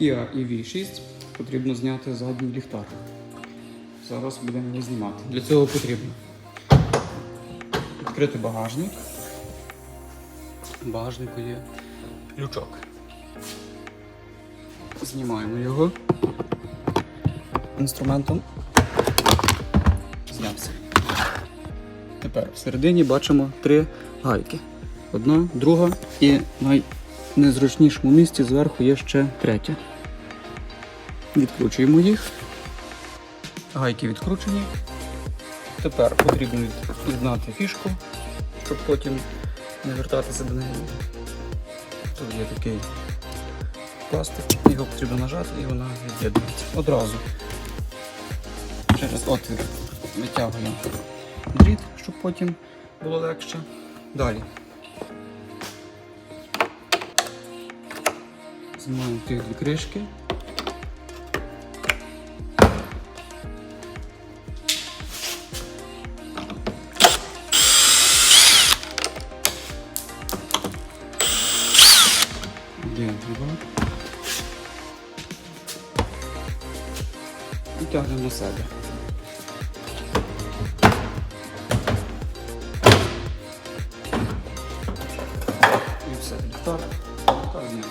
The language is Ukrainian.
Kia EV6 потрібно зняти задній ліхтар. Зараз будемо його знімати. Для цього потрібно відкрити багажник. В багажнику є лючок. Знімаємо його інструментом. Знявся. Тепер всередині бачимо три гайки. Одна, друга і в найнезручнішому місці зверху є ще третя. Відкручуємо їх. Гайки відкручені. Тепер потрібно від'єднати фішку, щоб потім не вертатися до неї. Тут є такий пластик, його потрібно нажати і вона від'єднується. Одразу. Через отвір витягуємо дріт, щоб потім було легше. Далі. Знімаємо ті дві кришки. І тягнемо на себе. І все. Ліхтар знято.